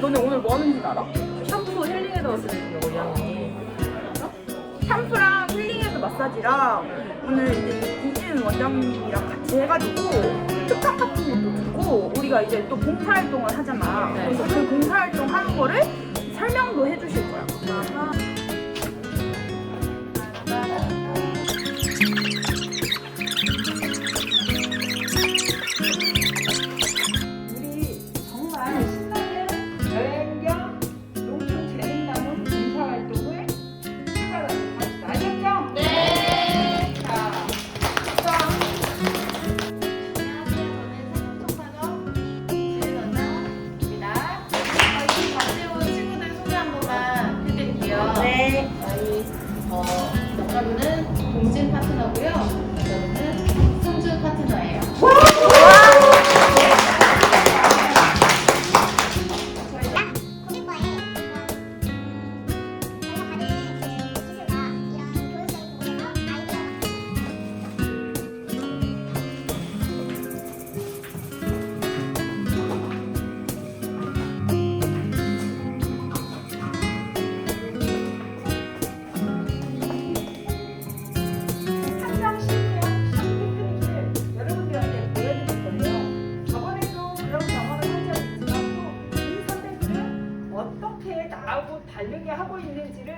근데 너네 오늘 뭐 하는지 알아? 샴푸 힐링해도 왔으면 언니. 샴푸랑 힐링헤드 마사지랑 오늘 이제 이진 원장님이랑 같이 해가지고 특강 같은 것도 듣고 우리가 이제 또 봉사활동을 하잖아. 네. 그래서 그 봉사활동 하는 거를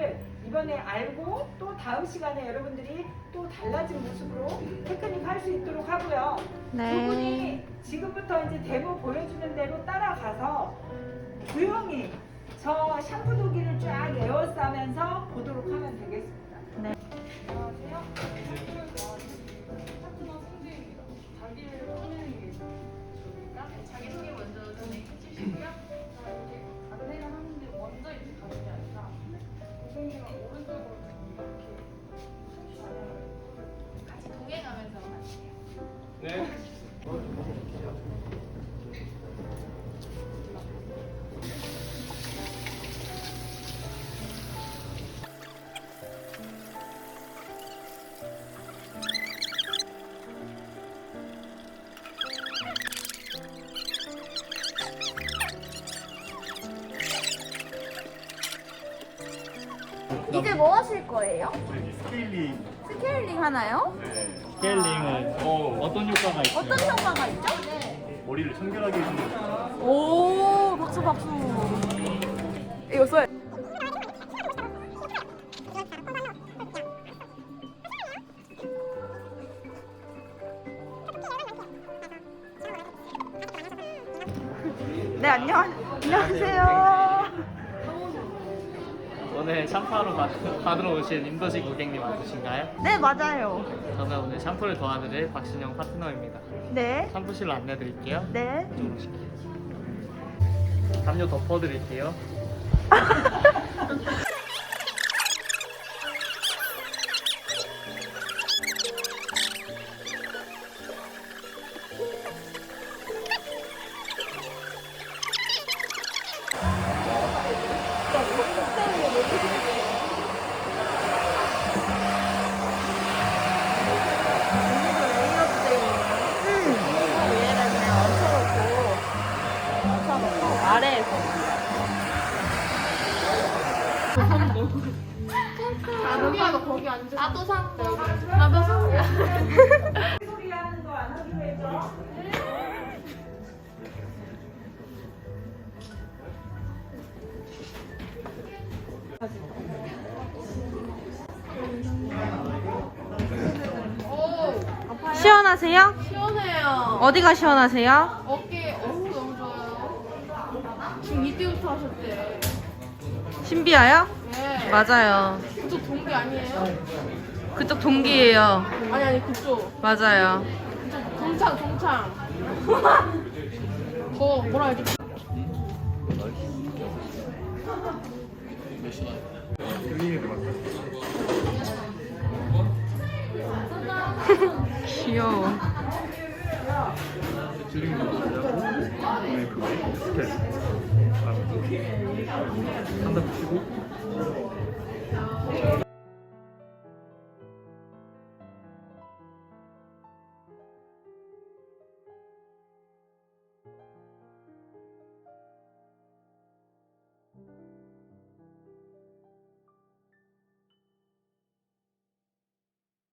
있는지를 이번에 알고 또 다음 시간에 여러분들이 또 달라진 모습으로 테크닉 할 수 있도록 하고요. 두 분이 지금부터 이제 데모 보여주는 대로 따라가서 조용히 저 샴푸 도기를 쫙 에워싸면서 보도록 하면 되겠습니다. 네. 안녕하세요. 이제 뭐 하실 거예요? 스케일링. 스케일링 하나요? 스케일링은 어, 떤 효과가 있어요? 어떤 효과가 있죠? 머리를 청결하게 해주는 오 박수 박수. 이거 써. 네 안녕 안녕하세요. 오늘 샴푸하러 받, 받으러 오신 임도식 고객님 맞으신가요? 네 맞아요. 저는 오늘 샴푸를 도와드릴 박신영 파트너입니다. 네 샴푸실로 안내드릴게요. 네. 이쪽으로 오실게요. 담요 덮어드릴게요. 나도 샀고. 나도 샀고. 소리 하는 거안 하기로 했죠? 시원하세요? 시원해요. 어디가 시원하세요? 어깨, 어우, 너무 좋아요. 지금 이때부터 하셨대. 신비아요? 네. 맞아요. 그쪽 동기 아니에요? 그쪽 동기예요. 아니, 아니, 그쪽. 맞아요. 그쪽 동창, 동창. 뭐, 뭐라 해야 되지? 귀여워. 그거 스케일. 한번 붙이고